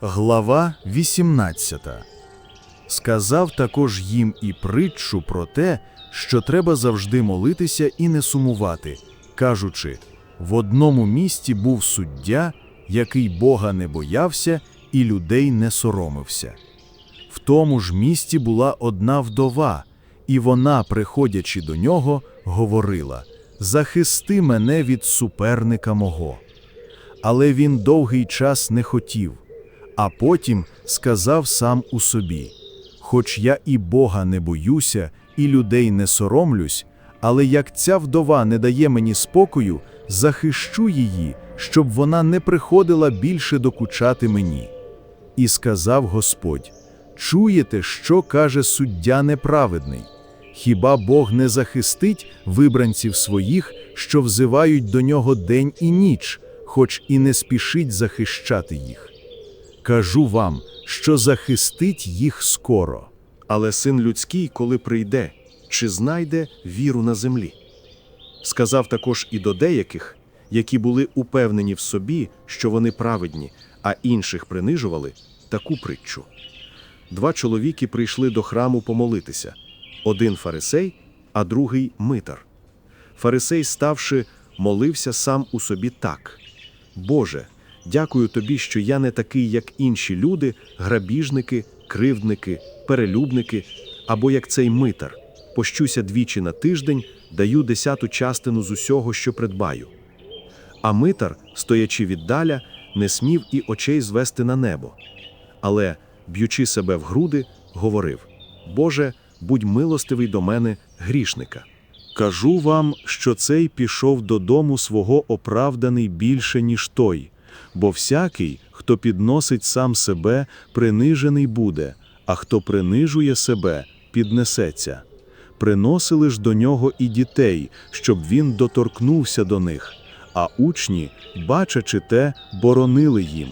Глава 18 Сказав також їм і притчу про те, що треба завжди молитися і не сумувати, кажучи: в одному місті був суддя, який Бога не боявся і людей не соромився. В тому ж місті була одна вдова, і вона, приходячи до нього, говорила: Захисти мене від суперника мого. Але він довгий час не хотів, а потім сказав сам у собі: Хоч я і Бога не боюся, і людей не соромлюсь, але як ця вдова не дає мені спокою, захищу її, щоб вона не приходила більше докучати мені. І сказав Господь: Чуєте, що каже суддя неправедний? Хіба Бог не захистить вибранців своїх, що взивають до нього день і ніч, хоч і не спішить захищати їх? Кажу вам, що захистить їх скоро. Але син людський, коли прийде, чи знайде віру на землі? Сказав також і до деяких, які були упевнені в собі, що вони праведні, а інших принижували, таку притчу. Два чоловіки прийшли до храму помолитися один фарисей, а другий митар. Фарисей, ставши, молився сам у собі так: Боже, дякую тобі, що я не такий, як інші люди, грабіжники, кривдники, перелюбники, або як цей митар. Пощуся двічі на тиждень, даю десяту частину з усього, що придбаю. А митар, стоячи віддаля, не смів і очей звести на небо. Але, б'ючи себе в груди, говорив: Боже, будь милостивий до мене, грішника. Кажу вам, що цей пішов додому свого оправданий більше, ніж той, бо всякий, хто підносить сам себе, принижений буде, а хто принижує себе, піднесеться. Приносили ж до нього і дітей, щоб він доторкнувся до них, а учні, бачачи те, боронили їм.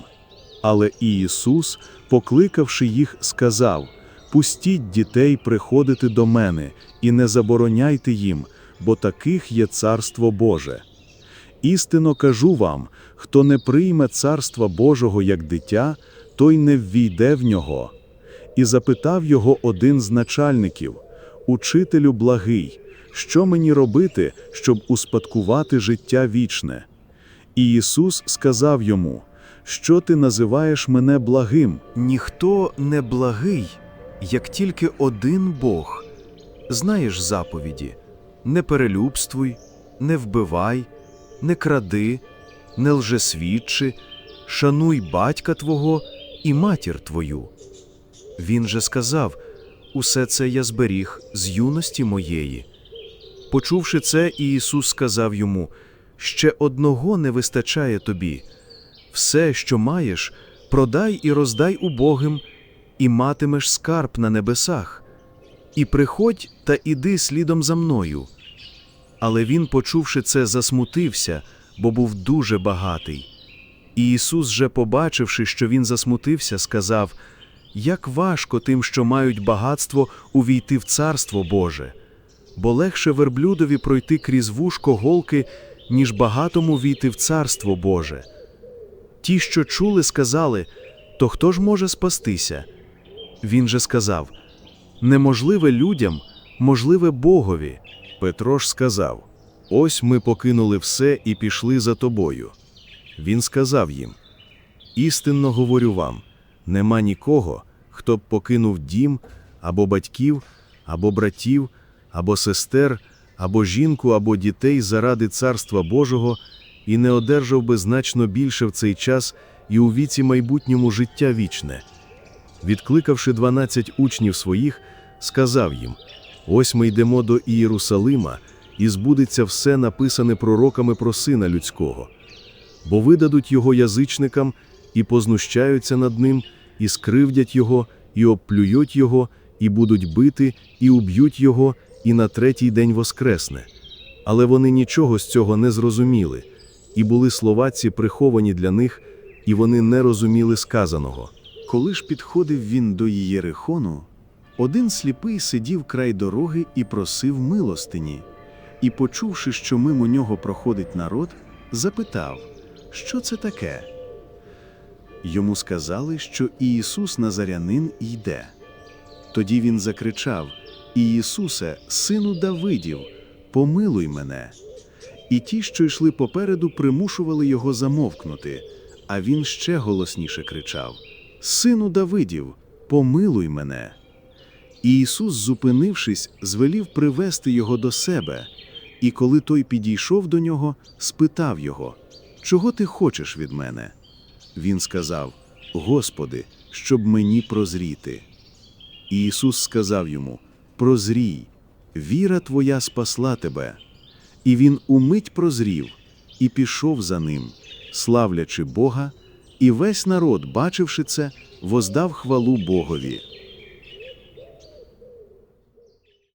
Але і Ісус, покликавши їх, сказав: Пустіть дітей приходити до мене і не забороняйте їм, бо таких є Царство Боже. Істинно кажу вам: хто не прийме Царства Божого як дитя, той не ввійде в нього. І запитав його один з начальників: Учителю благий, що мені робити, щоб успадкувати життя вічне? І Ісус сказав йому: Що ти називаєш мене благим? Ніхто не благий, як тільки один Бог. Знаєш заповіді: не перелюбствуй, не вбивай, не кради, не лжесвідчи, шануй батька твого і матір твою. Він же сказав: Усе це я зберіг з юності моєї. Почувши це, Ісус сказав йому: Ще одного не вистачає тобі. Все, що маєш, продай і роздай убогим, і матимеш скарб на небесах. І приходь та іди слідом за мною. Але він, почувши це, засмутився, бо був дуже багатий. І Ісус, же, побачивши, що він засмутився, сказав: Як важко тим, що мають багатство, увійти в Царство Боже, бо легше верблюдові пройти крізь вушко голки, ніж багатому війти в Царство Боже. Ті, що чули, сказали: То хто ж може спастися? Він же сказав: Неможливе людям, можливе Богові. Петро ж сказав: Ось ми покинули все і пішли за тобою. Він сказав їм: Істинно говорю вам: нема нікого, хто б покинув дім, або батьків, або братів, або сестер, або жінку, або дітей заради Царства Божого, і не одержав би значно більше в цей час і у віці майбутньому життя вічне. Відкликавши дванадцять учнів своїх, сказав їм: Ось ми йдемо до Ієрусалима, і збудеться все написане пророками про сина людського, бо видадуть його язичникам і познущаються над ним, і скривдять його, і обплюють його, і будуть бити, і уб'ють його, і на третій день воскресне. Але вони нічого з цього не зрозуміли, і були слова ці приховані для них, і вони не розуміли сказаного. Коли ж підходив він до Єрихону, один сліпий сидів край дороги і просив милостині, і, почувши, що мимо нього проходить народ, запитав, що це таке. Йому сказали, що Ісус Назарянин йде. Тоді він закричав: Ісусе, сину Давидів, помилуй мене. І ті, що йшли попереду, примушували його замовкнути, а він ще голосніше кричав: Сину Давидів, помилуй мене. І Ісус, зупинившись, звелів привести його до себе, і коли той підійшов до нього, спитав його: Чого ти хочеш від мене? Він сказав: Господи, щоб мені прозріти. І Ісус сказав йому: Прозрій, віра твоя спасла тебе. І він умить прозрів і пішов за ним, славлячи Бога, і весь народ, бачивши це, воздав хвалу Богові.